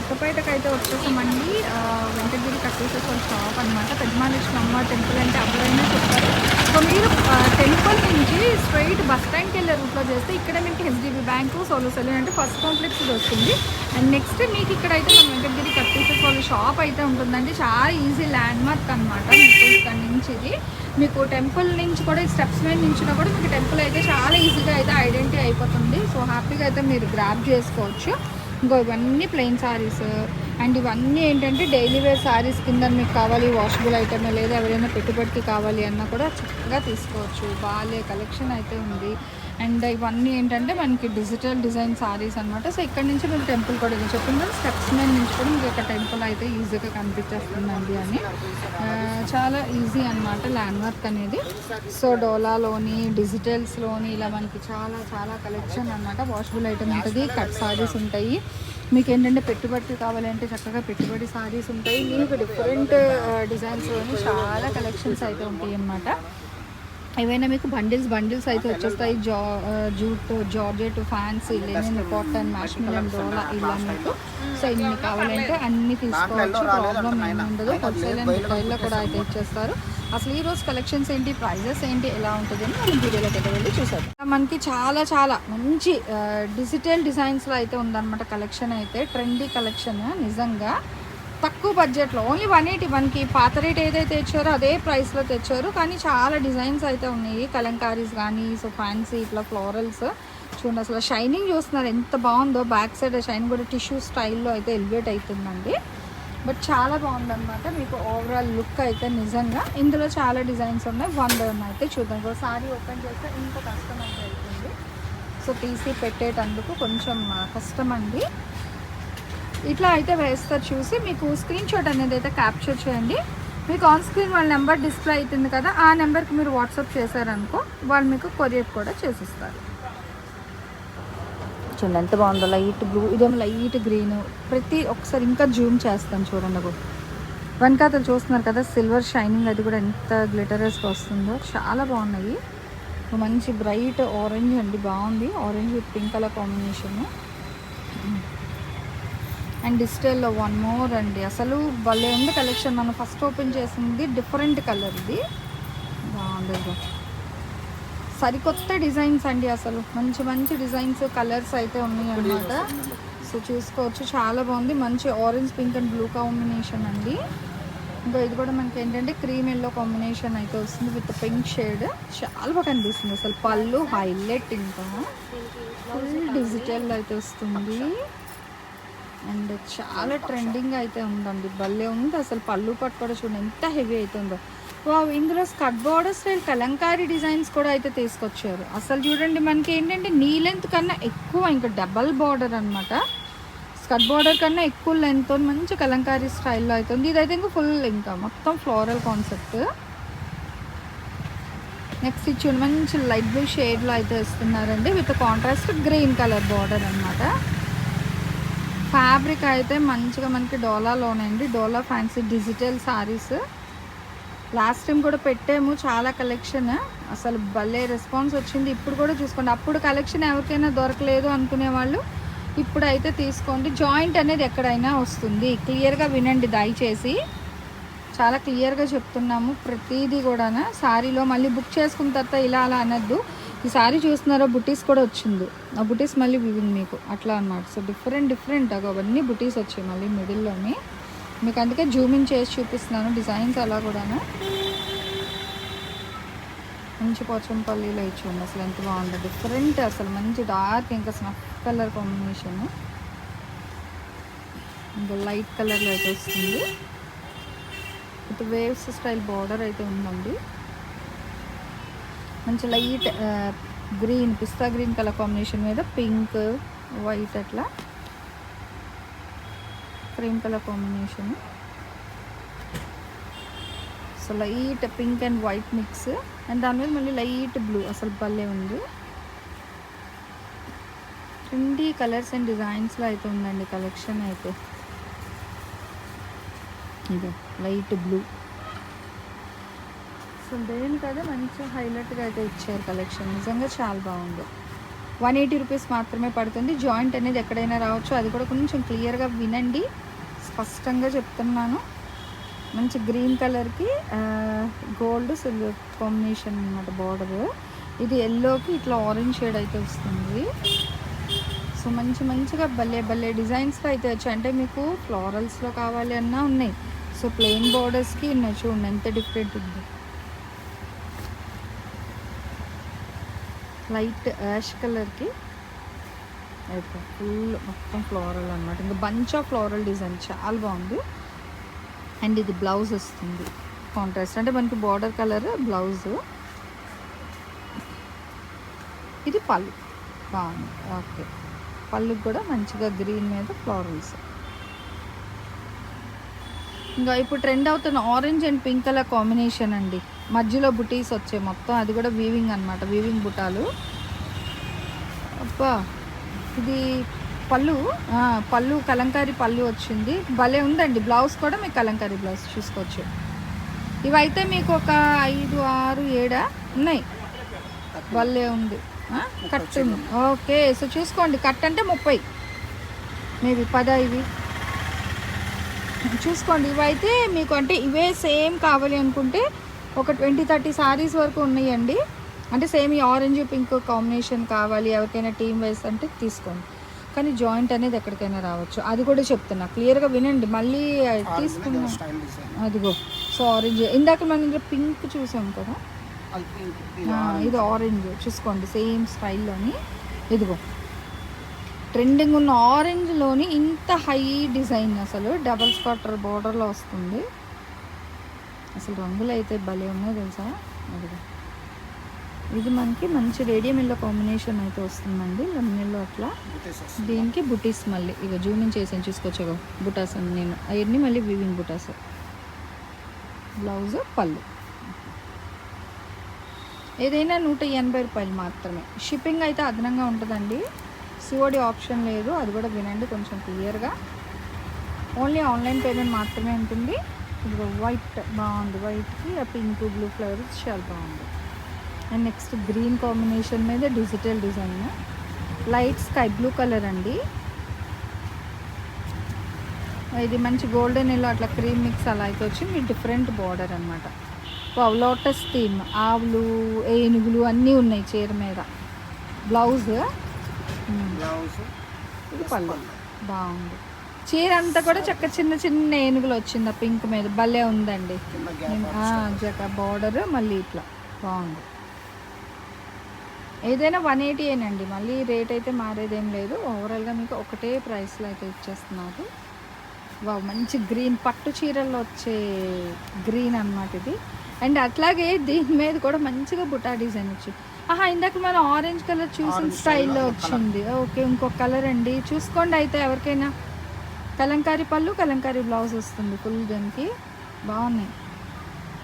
అనుకుంటూ అయితే వచ్చేసామండి వెంకటగిరి కట్టేసేసిన షాప్ అనమాట పెద్దమాలేశ్వరం అమ్మ టెంపుల్ అంటే ఎవరైనా చెప్తారు సో మీరు టెంపుల్ నుంచి స్ట్రైట్ బస్ స్టాండ్కి వెళ్ళే రూట్లో చేస్తే ఇక్కడ మీకు హెచ్డిబి బ్యాంకు సోలో సెలూన్ అంటే ఫస్ట్ కాంప్లెక్స్ ఇది వస్తుంది. అండ్ నెక్స్ట్ మీకు ఇక్కడ అయితే మన వెంకటగిరి కట్టేసేసిన వాళ్ళ షాప్ అయితే ఉంటుందండి. చాలా ఈజీ ల్యాండ్ మార్క్ అనమాట మీకు ఇక్కడ నుంచి ఇది. మీకు టెంపుల్ నుంచి కూడా ఈ స్టెప్స్ మీద నుంచి కూడా మీకు టెంపుల్ అయితే చాలా ఈజీగా అయితే ఐడెంటిటీ అయిపోతుంది. సో హ్యాపీగా అయితే మీరు గ్రాప్ చేసుకోవచ్చు. ఇంకో ఇవన్నీ ప్లెయిన్ శారీస్ అండ్ ఇవన్నీ ఏంటంటే డైలీ వేర్ శారీస్ కింద మీకు కావాలి వాషబుల్ ఐటమ్ లేదా ఎవరైనా పెట్టుబడికి కావాలి అన్నా కూడా చక్కగా తీసుకోవచ్చు. బాగాలే కలెక్షన్ అయితే ఉంది. అండ్ ఇవన్నీ ఏంటంటే మనకి డిజిటల్ డిజైన్ సారీస్ అనమాట సో ఇక్కడ నుంచి మేము టెంపుల్ కూడా ఇది చెప్పింది స్టెప్స్ మీద నుంచి కూడా మీకు ఒక టెంపుల్ అయితే ఈజీగా కనిపించేస్తుందండి అని. చాలా ఈజీ అనమాట ల్యాండ్మార్క్ అనేది. సో డోలాలోని డిజిటల్స్లోని ఇలా మనకి చాలా చాలా కలెక్షన్ అనమాట వాషబుల్ ఐటమ్ ఉంటుంది కట్ సారీస్ ఉంటాయి. మీకు ఏంటంటే పెట్టుబడి కావాలంటే చక్కగా పెట్టుబడి సారీస్ ఉంటాయి. మీకు డిఫరెంట్ డిజైన్స్లోని చాలా కలెక్షన్స్ అయితే ఉంటాయి అన్నమాట ఏవైనా మీకు బండిల్స్ బండిల్స్ అయితే వచ్చేస్తాయి. జా jute georgette fancy linen cotton మ్యాష్మిలన్ డోలా ఇలా మీకు సో ఇన్ని కావాలంటే అన్ని తీసుకోవచ్చు. ప్రాబ్లం ఏమి ఉండదు. హోల్సేల్ అండ్ రిటైల్లో కూడా అయితే ఇచ్చేస్తారు. అసలు ఈ రోజు కలెక్షన్స్ ఏంటి? ప్రైజెస్ ఏంటి? ఎలా ఉంటుంది అని మనం వీడియోలోకి అయితే వెళ్ళి చూసాం మనకి చాలా చాలా మంచి డిజిటల్ డిజైన్స్లో అయితే ఉందన్నమాట కలెక్షన్ అయితే. ట్రెండీ కలెక్షన్ నిజంగా. తక్కువ బడ్జెట్లో ఓన్లీ వన్ ఎయిటీ వన్కి పాత రేట్ ఏదైతే తెచ్చారో అదే ప్రైస్లో తెచ్చారు. కానీ చాలా డిజైన్స్ అయితే ఉన్నాయి. కలంకారీస్ కానీ సో ఫ్యాన్సీ ఇట్లా ఫ్లోరల్స్ చూడండి అసలు షైనింగ్ చూస్తున్నారు. ఎంత బాగుందో బ్యాక్ సైడ్ షైన్ కూడా టిష్యూ స్టైల్లో అయితే ఎలివేట్ అవుతుందండి బట్ చాలా బాగుందన్నమాట. మీకు ఓవరాల్ లుక్ అయితే నిజంగా. ఇందులో చాలా డిజైన్స్ ఉన్నాయి. వన్ బై వన్ అయితే చూద్దాం. ఒక సారీ ఓపెన్ చేస్తే ఇంత కష్టం అయితే అవుతుంది సో తీసి పెట్టేటందుకు కొంచెం కష్టం అండి. ఇట్లా అయితే వేస్తారు చూసి మీకు స్క్రీన్ షాట్ అనేది అయితే క్యాప్చర్ చేయండి. మీకు ఆన్ స్క్రీన్ వాళ్ళ నెంబర్ డిస్ప్లే అవుతుంది కదా ఆ నెంబర్కి మీరు వాట్సాప్ చేశారనుకో వాళ్ళు మీకు కొరియర్ కూడా చేసిస్తారు. చూడండి ఎంత బాగుందో లైట్ బ్లూ ఇదేమో లైట్ గ్రీన్ ప్రతి ఒకసారి ఇంకా జూమ్ చేస్తాను చూడండి వెనక అతను చూస్తున్నారు కదా సిల్వర్ షైనింగ్ అది కూడా ఎంత గ్లిటరస్గా వస్తుందో. చాలా బాగున్నాయి. మంచి బ్రైట్ ఆరెంజ్ అండి బాగుంది. Orange with pink colour combination and డిజిటల్లో one more అండి. అసలు భలే ఉంది కలెక్షన్. మనం ఫస్ట్ ఓపెన్ చేసింది డిఫరెంట్ కలర్ ఇది. బాగుంది. సరికొత్త డిజైన్స్ అండి అసలు. మంచి మంచి డిజైన్స్ కలర్స్ అయితే ఉన్నాయి అన్నమాట సో చూసుకోవచ్చు. చాలా బాగుంది. మంచి orange pink and blue combination అండి. ఇంకా ఇది కూడా మనకి ఏంటంటే క్రీమ్ ఎల్లో కాంబినేషన్ అయితే వస్తుంది విత్ పింక్ షేడ్. చాలా బాగా కనిపిస్తుంది అసలు. పళ్ళు హైలైట్ ఇంకా. ఫుల్ డిజిటల్ అయితే వస్తుంది. అండ్ చాలా ట్రెండింగ్ అయితే ఉందండి. భలే ఉంది. అసలు పళ్ళు పట్టు కూడా చూడండి ఎంత హెవీ అవుతుందో వావ్ ఇందులో skirt border style Kalamkari designs కూడా అయితే తీసుకొచ్చారు. అసలు చూడండి మనకి ఏంటంటే నీ లెంత్ కన్నా ఎక్కువ ఇంకా డబల్ బార్డర్ అనమాట స్కట్ బార్డర్ కన్నా ఎక్కువ లెంత్ మంచి కలంకారీ స్టైల్లో అవుతుంది ఇదైతే ఇంకా ఫుల్ ఇంకా మొత్తం ఫ్లోరల్ కాన్సెప్ట్. నెక్స్ట్ ఇచ్చి మంచి లైట్ బ్లూ షేడ్లో అయితే ఇస్తున్నారండి. With contrast green colour border అనమాట ఫ్యాబ్రిక్ అయితే మంచిగా మనకి డోలాలోనండి డోలా fancy digital saris. Last time కూడా పెట్టాము చాలా కలెక్షన్. అసలు భలే రెస్పాన్స్ వచ్చింది. ఇప్పుడు కూడా చూసుకోండి. అప్పుడు కలెక్షన్ ఎవరికైనా దొరకలేదు అనుకునే వాళ్ళు ఇప్పుడైతే తీసుకోండి. జాయింట్ అనేది ఎక్కడైనా వస్తుంది. క్లియర్గా వినండి దయచేసి. చాలా క్లియర్గా చెప్తున్నాము ప్రతిదీ కూడా సారీలో మళ్ళీ బుక్ చేసుకున్న తర్వాత ఇలా అలా అనద్దు. ఈ సారీ చూస్తున్నారా? బుటీస్ కూడా వచ్చింది. ఆ బుటీస్ మళ్ళీ వివింగ్ మీకు. అట్లా అన్నమాట. సో డిఫరెంట్ డిఫరెంట్ అవన్నీ బుటీస్ వచ్చాయి మళ్ళీ మిడిల్లోని. మీకు అందుకే జూమింగ్ చేసి చూపిస్తున్నాను. డిజైన్స్ అలా కూడాను. మంచి పోచంపల్లిలో ఇచ్చింది అసలు ఎంత బాగుంది. డిఫరెంట్ అసలు మంచి డార్క్ ఇంకా స్నఫ్ కలర్ కాంబినేషన్ ఇంకా లైట్ కలర్లో అయితే వస్తుంది. విత్ వేవ్స్ స్టైల్ బార్డర్ అయితే ఉందండి. మంచి లైట్ గ్రీన్ పిస్తా గ్రీన్ కలర్ కాంబినేషన్ మీద పింక్ వైట్ అట్లా. Cream colour combination. So light pink and white mix. And దాని మీద మళ్ళీ లైట్ బ్లూ అసలు భలే ఉంది. ట్రెండీ కలర్స్ అండ్ డిజైన్స్లో అయితే ఉందండి కలెక్షన్ అయితే. ఇది లైట్ బ్లూ. సో దేనికదే మంచి హైలైట్గా అయితే ఇచ్చారు కలెక్షన్ నిజంగా చాలా బాగుంది. వన్ ఎయిటీ రూపీస్ మాత్రమే పడుతుంది. జాయింట్ అనేది ఎక్కడైనా రావచ్చు. అది కూడా కొంచెం క్లియర్గా వినండి. స్పష్టంగా చెప్తున్నాను. మంచి గ్రీన్ కలర్కి గోల్డ్ సిల్వర్ కాంబినేషన్ అనమాట బార్డర్ ఇది ఎల్లోకి ఇట్లా ఆరెంజ్ షేడ్ అయితే వస్తుంది. సో మంచి మంచిగా భలే భలే డిజైన్స్లో అయితే వచ్చాయి. అంటే మీకు ఫ్లోరల్స్లో కావాలి అన్నా ఉన్నాయి. సో ప్లెయిన్ బార్డర్స్కి ఉన్నాయి. చూడండి ఎంత డిఫరెంట్ ఉంది. లైట్ యాష్ కలర్కి. అయితే ఫుల్ మొత్తం ఫ్లోరల్ అనమాట ఇంకా బంచ్ ఆఫ్ ఫ్లోరల్ డిజైన్ చాలా బాగుంది. అండ్ ఇది బ్లౌజ్ వస్తుంది. కాంట్రాస్ట్. అంటే మనకి బార్డర్ కలర్ బ్లౌజ్. ఇది పళ్ళు. బాగుంది. ఓకే. పళ్ళుకి కూడా మంచిగా గ్రీన్ మీద ఫ్లోరల్స్. ఇంకా ఇప్పుడు ట్రెండ్ అవుతున్న orange and pink colour combination అండి. మధ్యలో బుటీస్ వచ్చాయి మొత్తం. అది కూడా వీవింగ్ అనమాట వీవింగ్ బుటాలు. అబ్బా ఇది పళ్ళు పళ్ళు కలంకారీ పళ్ళు వచ్చింది. భలే ఉందండి బ్లౌజ్ కూడా మీకు కలంకారీ బ్లౌజ్ చూసుకోవచ్చు. ఇవైతే మీకు ఒక ఐదు ఆరు ఏడా? ఉన్నాయి. భలే ఉంది. కట్ ఓకే సో చూసుకోండి కట్ అంటే ముప్పై. మేబీ పదా ఇవి? చూసుకోండి ఇవైతే మీకు అంటే ఇవే సేమ్ కావాలి అనుకుంటే ఒక ట్వంటీ థర్టీ సారీస్ వరకు ఉన్నాయండి. అంటే సేమ్ ఈ ఆరెంజ్ పింక్ కాంబినేషన్ కావాలి ఎవరికైనా టీమ్ వైస్ అంటే తీసుకోండి. కానీ జాయింట్ అనేది ఎక్కడికైనా రావచ్చు. అది కూడా చెప్తున్నా. క్లియర్గా వినండి. మళ్ళీ తీసుకున్నా అదిగో. సో ఆరెంజ్ ఇందాక మనం పింక్ చూసాం కదా. ఇది ఆరెంజ్ చూసుకోండి. సేమ్ స్టైల్లోని ఇదిగో. ట్రెండింగ్ ఉన్న ఆరెంజ్లోని ఇంత హై డిజైన్ అసలు. డబల్ స్కాటర్ బోర్డర్లో వస్తుంది. అసలు రంగులు అయితే భలే ఉన్నాయి తెలుసా? అదిగా. ఇది మనకి మంచి రేడియం ఎల్లో కాంబినేషన్ అయితే వస్తుందండి లెమన్ అట్లా. దీనికి బుటీస్ మళ్ళీ. ఇక జూమింగ్ చేసాను చూసుకోవచ్చు బుటాస్ అని నేను. అవన్నీ మళ్ళీ వివింగ్ బుటాస్. బ్లౌజ్ పళ్ళు. ఏదైనా నూట ఎనభై రూపాయలు మాత్రమే. షిప్పింగ్ అయితే అదనంగా ఉంటుందండి. సిఓడి ఆప్షన్ లేదు. అది కూడా వినండి కొంచెం క్లియర్గా. ఓన్లీ ఆన్లైన్ పేమెంట్ మాత్రమే ఉంటుంది. ఇది వైట్ బాగుంది. వైట్కి ఆ పింక్ బ్లూ ఫ్లవర్స్ చాలా బాగుంది. అండ్ నెక్స్ట్ గ్రీన్ కాంబినేషన్ మీద digital design light sky blue colour అండి. ఇది మంచి గోల్డెన్ ఎల్లో అట్లా క్రీమ్ మిక్స్ అలా అయితే వచ్చి మీ డిఫరెంట్ బార్డర్ అనమాట లోటస్ థీమ్ ఆవులు ఏనుగులు అన్నీ ఉన్నాయి చీర మీద. బ్లౌజ్ ఇది పళ్ళు. బాగుంది. చీర అంతా కూడా చక్క చిన్న చిన్న ఏనుగులు వచ్చింది ఆ పింక్ మీద. భలే ఉందండి. జక బార్డర్ మళ్ళీ ఇట్లా. బాగుంది. ఏదైనా వన్ ఎయిటీ ఏనండి. మళ్ళీ రేట్ అయితే మారేదేం లేదు. ఓవరాల్గా మీకు ఒకటే ప్రైస్లో అయితే ఇచ్చేస్తున్నారు. వావ్ మంచి గ్రీన్ పట్టు చీరల్లో వచ్చే గ్రీన్ అన్నమాట ఇది. అండ్ అట్లాగే దీని మీద కూడా మంచిగా బుటా డిజైన్ వచ్చి. ఆహా ఇందాక మనం ఆరెంజ్ కలర్ చూసిన స్టైల్లో వచ్చింది. ఓకే ఇంకొక కలర్ అండి. చూసుకోండి అయితే ఎవరికైనా. కలంకారీ పళ్ళు కలంకారీ బ్లౌజ్ వస్తుంది ఫుల్ దానికి. బాగున్నాయి.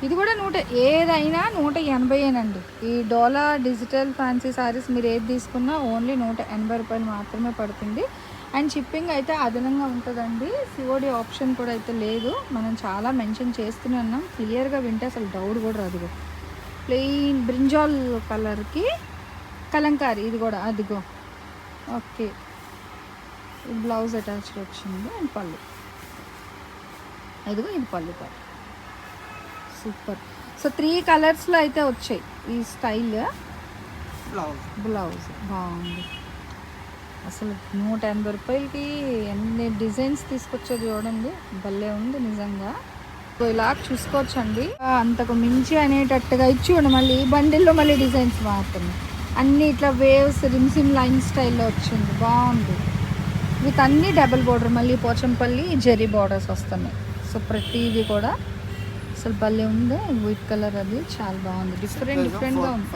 ఇది కూడా నూట ఏదైనా నూట ఎనభైయేనండి. ఈ డోలా డిజిటల్ ఫ్యాన్సీ సారీస్ మీరు ఏది తీసుకున్నా ఓన్లీ నూట ఎనభై రూపాయలు మాత్రమే పడుతుంది. అండ్ షిప్పింగ్ అయితే అదనంగా ఉంటుందండి. సిఓడి ఆప్షన్ కూడా అయితే లేదు. మనం చాలా మెన్షన్ చేస్తూనే ఉన్నాం. క్లియర్గా వింటే అసలు డౌట్ కూడా రాదు ప్లెయిన్ బ్రింజాల్ కలర్కి కలంకారీ ఇది కూడా అదిగో. ఓకే. బ్లౌజ్ అటాచ్డ్ వచ్చింది అండ్ పళ్ళు. ఇదిగో ఇది పళ్ళు పాటు. సూపర్. సో త్రీ కలర్స్లో అయితే వచ్చాయి ఈ స్టైల్. బ్లౌజ్. బ్లౌజ్. బాగుంది. అసలు నూట ఎనభై రూపాయలకి ఎన్ని డిజైన్స్ తీసుకొచ్చేది చూడండి. భలే ఉంది నిజంగా. సో ఇలా చూసుకోవచ్చండి. అంతకు మించి అనేటట్టుగా ఇచ్చి ఉండి. మళ్ళీ ఈ బండిల్లో మళ్ళీ డిజైన్స్ మారుతున్నాయి అన్నీ ఇట్లా వేవ్స్ రిమ్సిమ్ లైన్ స్టైల్లో వచ్చింది. బాగుంది. విత్ అన్ని డబుల్ బోర్డర్ మళ్ళీ పోచంపల్లి జెరీ బోర్డర్స్ వస్తున్నాయి. సో ప్రతిదీ కూడా అసలు భలే ఉంది. వైట్ కలర్ అది చాలా బాగుంది. డిఫరెంట్ డిఫరెంట్గా ఉంది.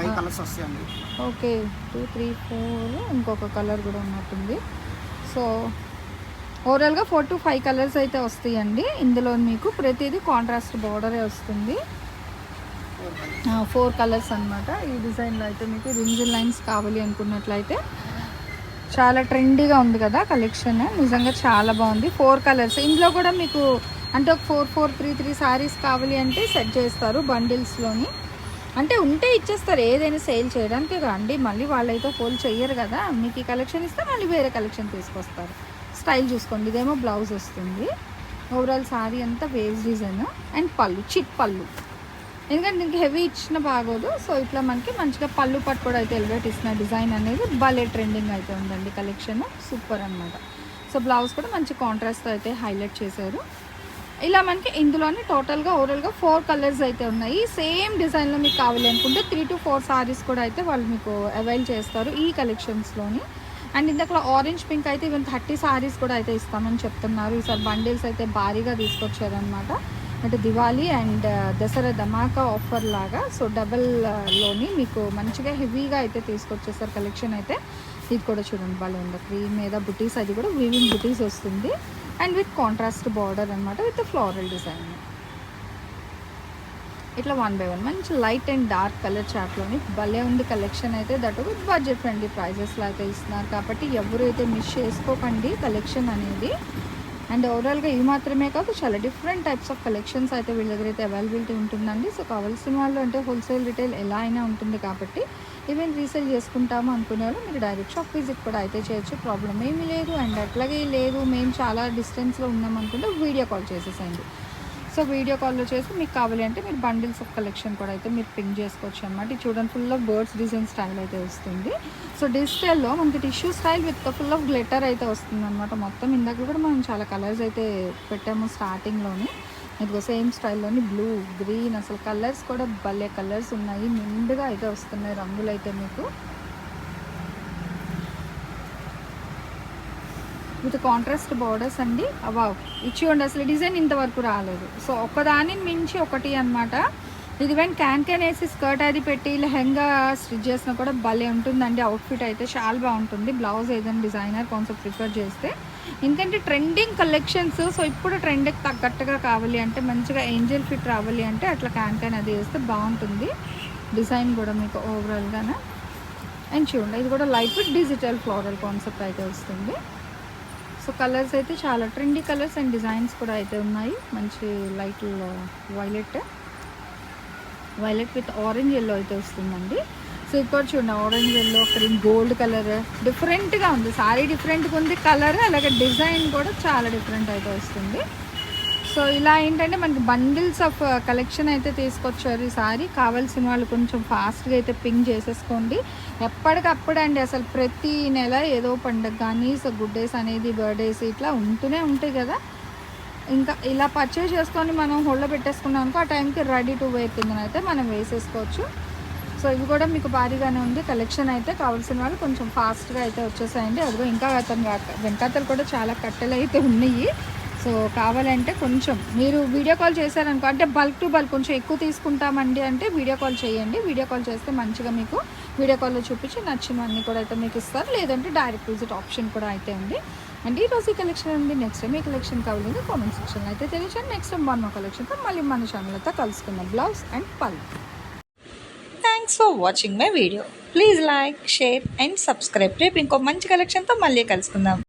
ఓకే టూ త్రీ ఫోర్ ఇంకొక కలర్ కూడా ఉన్నట్టుంది. సో ఓవరాల్గా ఫోర్ టు ఫైవ్ కలర్స్ అయితే వస్తాయండి. ఇందులో మీకు ప్రతిదీ కాంట్రాస్ట్ బార్డరే వస్తుంది. ఫోర్ కలర్స్ అన్నమాట. ఈ డిజైన్లో అయితే మీకు రింజిల్ లైన్స్ కావాలి అనుకున్నట్లయితే చాలా ట్రెండీగా ఉంది కదా కలెక్షన్ నిజంగా చాలా బాగుంది. ఫోర్ కలర్స్ ఇందులో కూడా మీకు అంటే ఒక four four three three saris కావాలి అంటే సెట్ చేస్తారు బండిల్స్లోని అంటే ఉంటే ఇచ్చేస్తారు. ఏదైనా సేల్ చేయడానికి రండి మళ్ళీ వాళ్ళైతే హోల్ చేయరు కదా. మీకు ఈ కలెక్షన్ ఇస్తే మళ్ళీ వేరే కలెక్షన్ తీసుకొస్తారు. స్టైల్ చూసుకోండి. ఇదేమో బ్లౌజ్ వస్తుంది. ఓవరాల్ సారీ అంతా వేస్ డిజైన్ అండ్ పళ్ళు. చిట్ పళ్ళు. ఎందుకంటే దీనికి హెవీ ఇచ్చిన బాగోదు. సో ఇట్లా మనకి మంచిగా పళ్ళు పట్టు కూడా అయితే ఎలివేట్ ఇస్తున్న డిజైన్ అనేది భలే ట్రెండింగ్ అయితే ఉందండి కలెక్షన్ సూపర్ అన్నమాట. సో బ్లౌజ్ కూడా మంచి కాంట్రాస్ట్ అయితే హైలైట్ చేశారు. ఇలా మనకి ఇందులోనే టోటల్గా ఓవరాల్గా ఫోర్ కలర్స్ అయితే ఉన్నాయి. సేమ్ డిజైన్లో మీకు కావాలి అనుకుంటే త్రీ టు ఫోర్ సారీస్ కూడా అయితే వాళ్ళు మీకు అవైల్ చేస్తారు ఈ కలెక్షన్స్లోని అండ్ ఇందాక ఆరెంజ్ పింక్ అయితే ఈవెన్ థర్టీ సారీస్ కూడా అయితే ఇస్తామని చెప్తున్నారు. ఈసారి బండిల్స్ అయితే భారీగా తీసుకొచ్చారనమాట అంటే దివాళీ అండ్ దసరా ధమాకా ఆఫర్ లాగా. సో డబల్లోని మీకు మంచిగా హెవీగా అయితే తీసుకొచ్చేసారు కలెక్షన్ అయితే. ఇది కూడా చూడండి భలే ఉంది. క్రీమ్ మీద బుటీస్ అది కూడా వీవింగ్ బుటీస్ వస్తుంది. అండ్ విత్ కాంట్రాస్ట్ బార్డర్ అనమాట విత్ ఫ్లోరల్ డిజైన్. ఇట్లా వన్ బై వన్ మంచి లైట్ అండ్ డార్క్ కలర్ చాట్లోని భలే ఉంది కలెక్షన్ అయితే. దట్ విత్ బడ్జెట్ ఫ్రెండ్లీ ప్రైజెస్లో అయితే ఇస్తున్నారు. కాబట్టి ఎవరు అయితే మిస్ చేసుకోకండి కలెక్షన్ అనేది. అండ్ ఓవరాల్గా ఇవి మాత్రమే కాదు చాలా డిఫరెంట్ టైప్స్ ఆఫ్ కలెక్షన్స్ అయితే వీళ్ళ దగ్గర అయితే అవైలబిలిటీ ఉంటుందండి. సో కావాల్సిన వాళ్ళు అంటే హోల్సేల్ రిటైల్ ఎలా అయినా ఉంటుంది కాబట్టి ఈవెన్ రీసేల్ చేసుకుంటాము అనుకునే వాళ్ళు మీరు డైరెక్ట్ షాప్ విజిట్ కూడా అయితే చేయొచ్చు. ప్రాబ్లం ఏమీ లేదు. అండ్ అట్లాగే లేదు. మేము చాలా డిస్టెన్స్లో ఉన్నాం అనుకుంటే వీడియో కాల్ చేసేసేయండి. సో వీడియో కాల్లో చేసి మీకు కావాలి అంటే మీరు బండిల్స్ ఆఫ్ కలెక్షన్ కూడా అయితే మీరు పింక్ చేసుకోవచ్చు అనమాట చూడండి full of birds design style అయితే వస్తుంది. సో డిజిటల్లో మనకి tissue style with full of glitter అయితే వస్తుంది అనమాట మొత్తం. ఇందాక కూడా మనం చాలా కలర్స్ అయితే పెట్టాము స్టార్టింగ్లోనే ఇదిగో సేమ్ స్టైల్లోని బ్లూ గ్రీన్ అసలు కలర్స్ కూడా భలే కలర్స్ ఉన్నాయి. నిండుగా అయితే వస్తున్నాయి రంగులు అయితే మీకు. విత్ కాంట్రాస్ట్ బార్డర్స్ అండి. అవావ్ ఇచ్చి అసలు డిజైన్ ఇంతవరకు రాలేదు. సో ఒకదాని మించి ఒకటి అన్నమాట. ఇది వెన్ క్యాన్ క్యాన్ వేసి స్కర్ట్ అది పెట్టి లెహెంగా స్టిచ్ చేసినా కూడా భలే ఉంటుందండి. అవుట్ఫిట్ అయితే చాలా బాగుంటుంది. బ్లౌజ్ ఏదైనా డిజైనర్ కాన్సెప్ట్ ప్రిఫర్ చేస్తే. ఎందుకంటే ట్రెండింగ్ కలెక్షన్స్ సో ఇప్పుడు ట్రెండ్కి తగ్గట్టుగా కావాలి అంటే మంచిగా ఏంజల్ ఫిట్ రావాలి అంటే అట్లా క్యాన్ క్యాన్ అది వేస్తే బాగుంటుంది. డిజైన్ కూడా మీకు ఓవరాల్గానే అండ్ చూడండి ఇది కూడా light with digital floral concept అయితే వస్తుంది. సో కలర్స్ అయితే చాలా ట్రెండీ కలర్స్ అండ్ డిజైన్స్ కూడా అయితే ఉన్నాయి. మంచి light violet violet with orange yellow అయితే వస్తుందండి. సో ఇక్కడ చూడండి orange yellow cream gold colour డిఫరెంట్గా ఉంది. సారీ డిఫరెంట్గా ఉంది. కలర్ అలాగే డిజైన్ కూడా చాలా డిఫరెంట్ అయితే వస్తుంది. సో ఇలా ఏంటంటే మనకి బండిల్స్ ఆఫ్ కలెక్షన్ అయితే తీసుకొచ్చారు ఈసారి కావాల్సిన వాళ్ళు కొంచెం ఫాస్ట్గా అయితే పింక్ చేసేసుకోండి. ఎప్పటికప్పుడు అండి అసలు ప్రతి నెల ఏదో పండుగ కానీ సో గుడ్ డేస్ అనేది బర్త్డేస్ ఇట్లా ఉంటూనే ఉంటాయి కదా. ఇంకా ఇలా పర్చేస్ చేసుకొని మనం హోల్డ్లో పెట్టేసుకున్నాం అనుకో ఆ టైంకి రెడీ టు వేర్ కింద అయితే మనం వేసేసుకోవచ్చు. సో ఇవి కూడా మీకు భారీగానే ఉంది. కలెక్షన్ అయితే కావాల్సిన వాళ్ళు కొంచెం ఫాస్ట్గా అయితే వచ్చేసాయండి. అదిగో ఇంకా అతను వెనకాతలు కూడా చాలా కట్టెలు అయితే ఉన్నాయి. సో కావాలంటే కొంచెం మీరు వీడియో కాల్ చేశారనుకో అంటే బల్క్ టు బల్క్ కొంచెం ఎక్కువ తీసుకుంటామండి అంటే వీడియో కాల్ చేయండి. వీడియో కాల్ చేస్తే మంచిగా మీకు వీడియో కాల్లో చూపించి నచ్చినవన్నీ కూడా అయితే మీకు ఇస్తారు. లేదంటే డైరెక్ట్ విజిట్ ఆప్షన్ కూడా అయితే ఉంది. అండ్ ఈ రోజు ఈ కలెక్షన్ ఉంది నెక్స్ట్ టైం ఈ కలెక్షన్ కావాలంటే కామెంట్ సెక్షన్లో అయితే తెలియచండి నెక్స్ట్ టైం బాగున్న కలెక్షన్తో మళ్ళీ మన ఛానల్ అయితే కలుసుకుందాం. బ్లౌజ్ అండ్ పల్ thanks for watching my video please like share and subscribe రేపు ఇంకో మంచి కలెక్షన్తో మళ్ళీ కలుసుకుందాం.